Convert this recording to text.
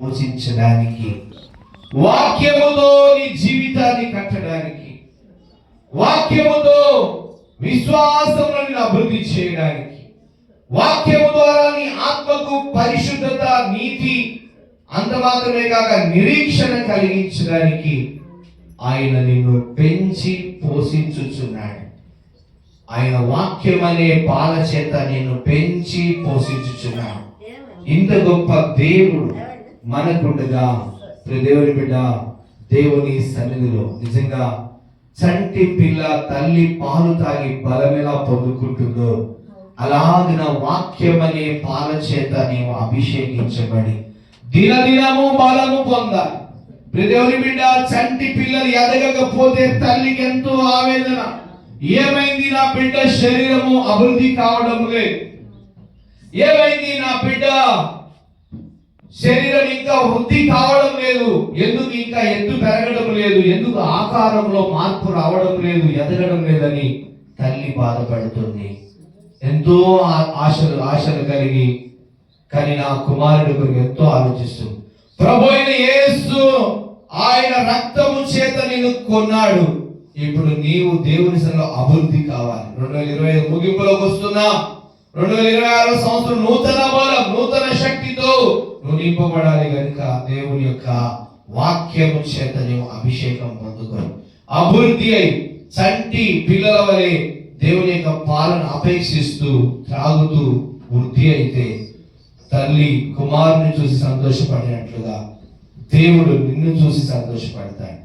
పోషించడానికి వాక్యముతో నీ జీవితాన్ని కట్టడానికి వాక్యముతో విశ్వాసములను అభివృద్ధి చేయడానికి వాక్యము ద్వారా నీ ఆత్మకు పరిశుద్ధత నీతి అంత మాత్రమే కాక నిరీక్షణ కలిగించడానికి ఆయన నిన్ను పెంచి పోషించుచున్నాడు. ఆయన వాక్యం అనే పాల చేత నిన్ను పెంచి పోషించుచున్నాడు. ఇంత గొప్ప దేవుడు మనకుండగా దేవుని బిడ్డ దేవుని సన్నిధిలో నిజంగా చంటి పిల్ల తల్లి పాలు తాగి బలమేలా పొందుకుంటుందో అలాగిన వాక్యమనే పాల చేత నీవు అభిషేకించబడి దినదినము బలము పొందాలి. ప్రదేవుని బిడ్డ చంటి పిల్లలు ఎదగకపోతే తల్లికి ఎంతో ఆవేదన. ఏమైంది నా బిడ్డ? శరీరము అభివృద్ధి కావడం లేదు. ఏమైంది నా బిడ్డ? శరీరం ఇంకా వృద్ధి కావడం లేదు. ఎందుకు ఇంకా ఎత్తు పెరగడం లేదు? ఎందుకు ఆకారంలో మార్పు రావడం లేదు? ఎదగడం లేదని తల్లి బాధపడుతుంది. ఎంతో ఆ- ఆశలు ఆశలు కలిగి కానీ నా కుమారుడు గురించి ఎంతో ఆలోచిస్తుంది. ప్రభు అయిన యేసు ఆయన రక్తము చేత నేను కొన్నాడు. ఇప్పుడు నీవు దేవుని సన్నిధిలో అభివృద్ధి కావాలి. రెండు వేల ఇరవై ఐదు ముగింపులోకి వస్తున్నా. రెండు వేల ఇరవై ఆరో సంవత్సరం నూతన బలం నూతన శక్తితో నింపబడాలి కనుక దేవుని యొక్క వాక్యము చేత నీవు అభిషేకం పొందుకొని. అభివృద్ధి అయి చంటి పిల్లల వలె దేవుని యొక్క పాలన అపేక్షిస్తూ త్రాగుతూ వృద్ధి అయితే తల్లి కుమారుని చూసి సంతోషపడినట్లుగా దేవుడు నిన్ను చూసి సంతోషపడతాడు.